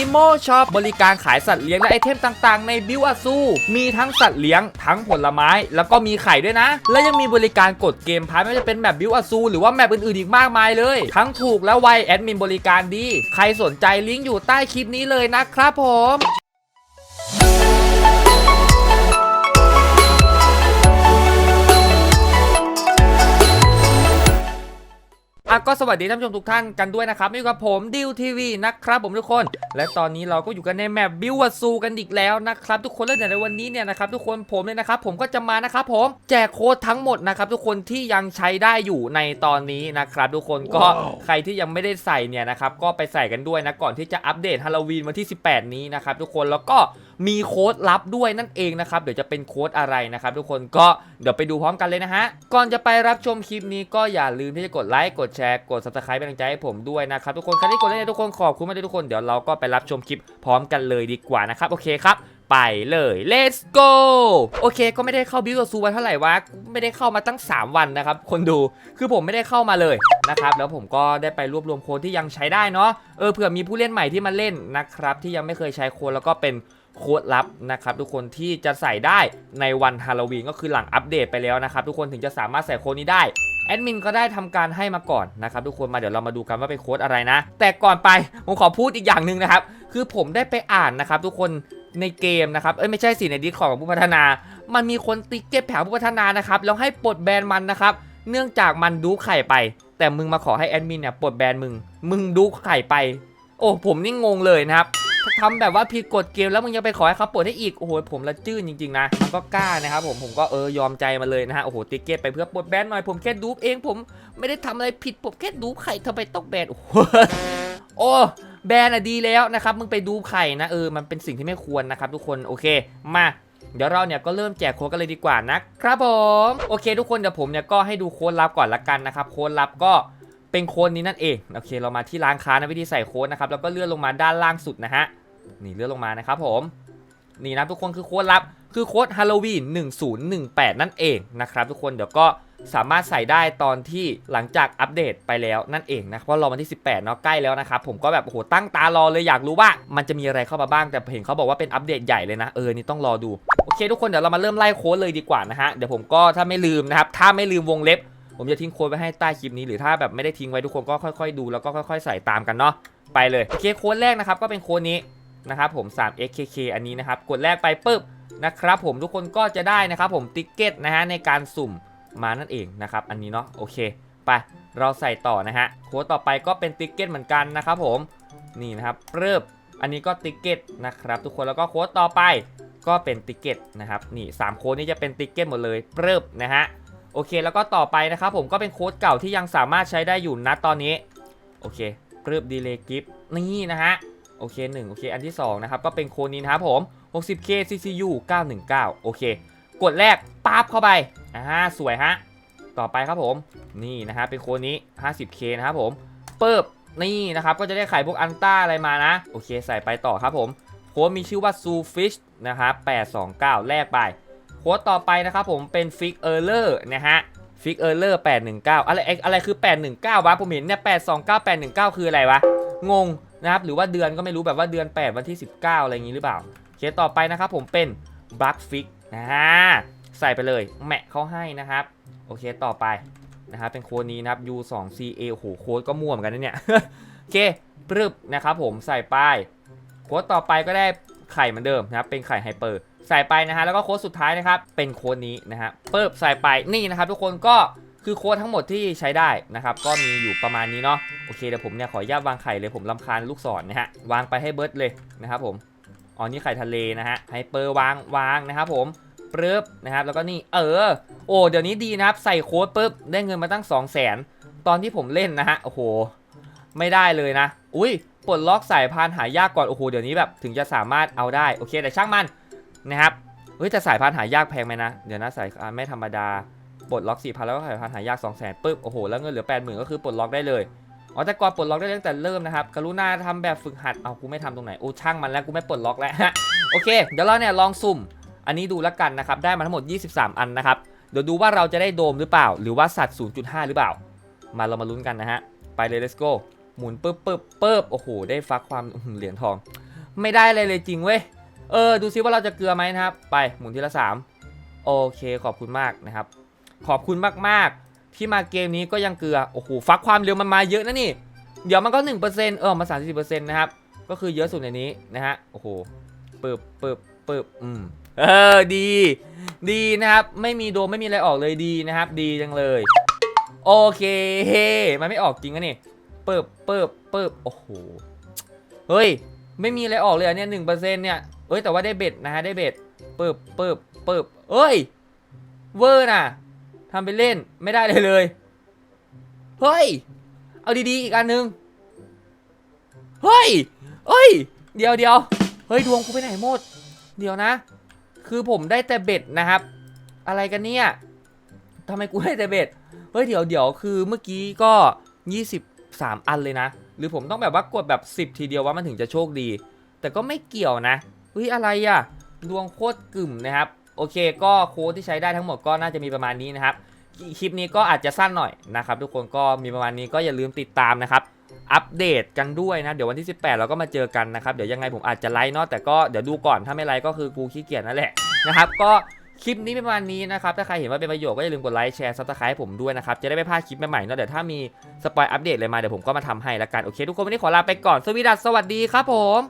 นิโมช็อปบริการขายสัตว์เลี้ยงและไอเทมต่างๆ ในบิวอาซูมีทั้งสัตว์เลี้ยงทั้งผลไม้ แล้วก็มีไข่ด้วยนะ และยังมีบริการกดเกมพาร์ทไม่ว่าจะเป็นแมปบิวอาซูหรือว่าแมปอื่นๆอีกมากมายเลย ทั้งถูกและไวแอดมินบริการดี ใครสนใจลิงก์อยู่ใต้คลิปนี้เลยนะครับผม อะก็สวัสดีท่านผู้ชมทุกท่านกันด้วยนะครับอยู่กับผมดิวทีวีนะครับผมทุกคน และตอนนี้เราก็อยู่กันในแมปบิวซูกันอีกแล้วนะครับทุกคนแล้วในวันนี้เนี่ยนะครับทุกคนผมเลยนะครับผมก็จะมานะครับผมแจกโค้ดทั้งหมดนะครับทุกคนที่ยังใช้ได้อยู่ในตอนนี้นะครับทุกคนก็ใครที่ยังไม่ได้ใส่เนี่ยนะครับก็ไปใส่กันด้วยนะก่อนที่จะอัปเดตฮาโลวีนวันที่ 18 นี้นะครับทุกคนแล้วก็ มีโค้ดลับด้วยนั่นเองนะครับเดี๋ยวจะเป็นโค้ดอะไรนะครับทุกคนก็เดี๋ยวไปดูพร้อมกันเลยนะฮะก่อนจะไปรับชมคลิปนี้ก็อย่าลืมที่จะกดไลค์กดแชร์กด subscribe เป็นกำลังใจให้ผมด้วยนะครับทุกคนใครที่กดไลค์ทุกคนขอบคุณมากเลยทุกคนเดี๋ยวเราก็ไปรับชมคลิปพร้อมกันเลยดีกว่านะครับโอเคครับไปเลย let's go โอเค ก็ไม่ได้เข้าบิวซูมาเท่าไหร่วะ ไม่ได้เข้ามาตั้ง 3 วันนะครับ คนดู คือผมไม่ได้เข้ามาเลยนะครับ แล้วผมก็ได้ไปรวบรวมโค้ดที่ยังใช้ได้เนาะ เออ เผื่อมีผู้เล่นใหม่ที่มาเล่นนะครับ ที่ยังไม่เคยใช้โค้ดแล้วก็เป็น โค้ดลับนะครับทุกคนที่จะใส่ได้ในวันฮาโลวีนก็คือหลังอัปเดตไปแล้วนะครับทุกคนถึงจะสามารถใส่โค้ดนี้ได้แอดมินก็ได้ทำการให้มาก่อนนะครับทุกคนมาเดี๋ยวเรามาดูกันว่าเป็นโค้ดอะไรนะ แต่ก่อนไปผมขอพูดอีกอย่างหนึ่งนะครับ คือผมได้ไปอ่านนะครับทุกคนในเกมนะครับ เอ้ยไม่ใช่สิในดิสคอร์ของผู้พัฒนา มันมีคนติ๊กเก็ตแผงผู้พัฒนานะครับแล้วให้ปลดแบนมันนะครับ เนื่องจากมันดูไข่ไป แต่มึงมาขอให้แอดมินเนี่ยปลดแบนมึง มึงดูไข่ไป โอ้ผมนี่งงเลยนะครับ ทำแบบว่าผิดกฎเกมแล้วมึงยังไปขอให้เขาปลดให้อีก โอ้โหผมละจื้นจริงๆนะ มันก็กล้านะครับผม ผมก็เออยอมใจมาเลยนะฮะ โอ้โหติ๊กเก็ตไปเพื่อปลดแบนหน่อย ผมแค่ดูเอง ผมไม่ได้ทำอะไรผิด ผมแค่ดูไข่ทำไมต้องแบน โอ้โหโอ้แบนอะดีแล้วนะครับ มึงไปดูไข่นะเออ มันเป็นสิ่งที่ไม่ควรนะครับทุกคน โอเค มาเดี๋ยวเราเนี่ยก็เริ่มแจกโค้ดกันเลยดีกว่านะครับผม โอเค ทุกคนเดี๋ยวผมเนี่ยก็ให้ดูโค้ดลับก่อนละกันนะครับ โค้ดลับก็ เป็นโค้ดนี้นั่นเองโอเคเรามาที่ร้านค้านะวิธีใส่โค้ดนะครับแล้วก็เลื่อนลงมาด้านล่างสุดนะฮะนี่เลื่อนลงมานะครับผมนี่นะทุกคนคือโค้ดลับคือโค้ดฮาโลวีน1018 นั่นเองนะครับทุกคนเดี๋ยวก็สามารถใส่ได้ตอนที่หลังจากอัปเดตไปแล้วนั่นเองนะเพราะรอวันที่ 18เนาะใกล้แล้วนะครับผมก็แบบโอ้โหตั้งตารอเลยอยากรู้ว่ามันจะมีอะไรเข้ามาบ้างแต่เห็นเขาบอกว่าเป็นอัปเดตใหญ่เลยนะเออนี่ต้องรอดูโอเค ทุกคนเดี๋ยวเรามาเริ่มไล่โค้ดเลยดีกว่านะฮะเดี๋ยวผมก็ถ้าไม่ลืมนะครับถ้าไม่ลืมวงเล็บ ผมจะทิ้งโค้ดไว้ให้ใต้คลิปนี้หรือถ้าแบบไม่ได้ทิ้งไว้ทุกคนก็ค่อยๆดูแล้วก็ค่อยๆ ใส่ตามกันเนาะไปเลยโอเคโค้ดแรกนะครับก็เป็นโค้ดนี้นะครับผม 3xkk อันนี้นะครับกดแรกไปปุ๊บนะครับผมทุกคนก็จะได้นะครับผมติ๊กเก็ตนะฮะในการสุ่มมานั่นเองนะครับอันนี้เนาะโอเคไปเราใส่ต่อนะฮะโค้ดต่อไปก็เป็นติ๊กเก็ตเหมือนกันนะครับผมนี่นะครับเริ่มอันนี้ก็ติ๊กเก็ตนะครับทุกคนแล้วก็โค้ดต่อไปก็เป็นติ๊กเก็ตนะครับนี่สามโค้ดนี้จะเป็นติ๊กเก็ตหมดเลยเริ่มนะฮะ โอเคแล้วก็ต่อไปนะครับผมก็เป็นโค้ดเก่าที่ยังสามารถใช้ได้อยู่นะตอนนี้ โอเคเริ่มดีเลย์กิฟนี่นะฮะโอเค1โอเคอันที่ 2 นะครับ ก็เป็นโค้ดนี้นะครับผม 60k ccu 919 โอเค กดแรกปั๊บเข้าไปอ่าสวยฮะ ต่อไปครับผม นี่นะฮะเป็นโค้ดนี้ 50k นะครับผมเปิบนี่นะครับ ก็จะได้ไข่พวกอันต้าอะไรมานะ โอเค ใส่ไปต่อครับผม โค้ดมีชื่อว่า z o o fish นะครับ829 แลกไป โค้ดต่อไปนะครับผมเป็น Fix Error นะฮะ Fix Error 819อะไรอะไรคือ819วะผมเห็นเนี่ย829 819คืออะไรวะ งงนะครับหรือว่าเดือนก็ไม่รู้แบบว่าเดือน8วันที่19อะไรอย่างนี้หรือเปล่าเคสต่อไปนะครับผมเป็น Bug Fix นะฮะใส่ไปเลยแมะเขาให้นะครับ โอเคต่อไปนะครับเป็นโค้ดนี้นะครับ U2CA โอ้โหโค้ดก็ม่วเหมือนกันนะเนี่ยโอเคปรึบนะครับผมใส่ไปโค้ดต่อไปก็ได้ไข่เหมือนเดิมนะครับเป็นไข่ไฮเปอร์ ใส่ไปนะฮะแล้วก็โค้ดสุดท้ายนะครับเป็นโค้ดนี้นะฮะเปิบใส่ไปนี่นะครับทุกคนก็คือโค้ดทั้งหมดที่ใช้ได้นะครับก็มีอยู่ประมาณนี้เนาะโอเคเดี๋ยวผมเนี่ยขออนุญาตวางไข่เลยผมลำคาญลูกศรนนะฮะวางไปให้เบิร์ดเลยนะครับผมอ๋อนี่ไข่ทะเลนะฮะไฮเปอร์วางวางนะครับผมปึ๊บนะครับแล้วก็นี่เออ โอ้เดี๋ยวนี้ดีนะครับใส่โค้ดปุ๊บได้เงินมาตั้ง 2 0 0 0 0นตอนที่ผมเล่นนะฮะโอ้โหไม่ได้เลยนะ อุ้ยปลดล็อกสายพานหายากก่อนโอ้โหเดี๋ยวนี้แบบถึงจะสามารถเอาได้โอเคแต่ช่างมัน นะครับเฮ้ยแต่สายพานหายากแพงไหมนะ เดี๋ยวนะสายพานไม่ธรรมดาปลดล็อกสี่พันแล้วก็สายพานหายาก2 0 0 0 0 0ปึ๊บโอ้โหแล้วเงินเหลือ8 0,000ก็คือปลดล็อกได้เลยอ๋อแต่ก่อนปลดล็อกได้ตั้งแต่เริ่มนะครับกรุณาทำแบบฝึกหัดเอากูไม่ทำตรงไหนโอ้ช่างมันแล้วกูไม่ปลดล็อกแล้วโอเค เดี๋ยวเราเนี่ยลองสุ่ม อันนี้ดูแล้วกันนะครับได้มาทั้งหมด 23 อันนะครับเดี๋ยวดูว่าเราจะได้โดมหรือเปล่า หรือว่าสัตว์ 0.5 หรือเปล่า มาเรามาลุ้นกันนะฮะไปเลย let's go หมุนปึ๊บปึ๊บปึ๊บโอ้โหได้ฟักความเหรียญทอง ไม่ได้เลยเลยจริงเว้ย เออดูซิว่าเราจะเกลือไหมนะครับ ไปหมุนทีละสามโอเคขอบคุณมากนะครับ ขอบคุณมากๆ ที่มาเกมนี้ก็ยังเกลือโอ้โหฟักความเร็วมันมาเยอะนะนี่ เดี๋ยวมันก็1%เออมา30%นะครับก็คือเยอะสุดในนี้นะฮะโอ้โหปึบปึบปึบอืมเออดี ดีนะครับ ไม่มีโดมไม่มีอะไรออกเลยดีนะครับ ดีจังเลย โอเคมันไม่ออกจริงอะนี่เปึบเปึบเปึบโอ้โหเฮ้ย ไม่มีอะไรออกเลยอันเนี้ยหนึ่งเปอร์เซ็นต์เนี่ย เอ้ยแต่ว่าได้เบ็ดนะฮะได้เบ็ดปึบปึบปึบเอ้ยเวอร์น่ะทำไปเล่นไม่ได้เลยเลยเฮ้ยเอาดีๆอีกอันหนึงเฮ้ยเฮ้ยเดี๋ยวเดี๋ยวเฮ้ยดวงกูไปไหนหมด เดี๋ยวนะ คือผมได้แต่เบ็ดนะครับ อะไรกันเนี่ยทำไมกูได้แต่เบ็ดเฮ้ยเดี๋ยวเดี๋ยวคือเมื่อกี้ก็ 23 อันเลยนะ หรือผมต้องแบบว่ากดแบบ 10 ทีเดียวว่ามันถึงจะโชคดี แต่ก็ไม่เกี่ยวนะ เฮ้ยอะไรอะ่ะดวงโคตรกึ่มนะครับ โอเค ก็โค้ดที่ใช้ได้ทั้งหมดก็น่าจะมีประมาณนี้นะครับ คลิปนี้ก็อาจจะสั้นหน่อยนะครับ ทุกคนก็มีประมาณนี้ก็อย่าลืมติดตามนะครับอัปเดตกันด้วยนะ เดี๋ยววันที่ 18 เราก็มาเจอกันนะครับ เดี๋ยวยังไงผมอาจจะไลฟ์เนาะแต่ก็เดี๋ยวดูก่อนถ้าไม่ไลฟ์ก็คือกูขี้เกียจนั่นแหละนะครับ ก็คลิปนี้ประมาณนี้นะครับ ถ้าใครเห็นว่าเป็นประโยชน์ก็อย่าลืมกดไลค์แชร์ซับสไครต์ให้ผมด้วยนะครับ จะได้ไม่พลาดคลิปใหม่ๆเนาะเดี๋ยวถ้ามีสปอยอัปเดตอะไรมาเดี๋ยวผมก็มาทำให้ละกันโอเค ทุกคนวันนี้ขอลาไปก่อนสวีดัสสวัสดีครับผม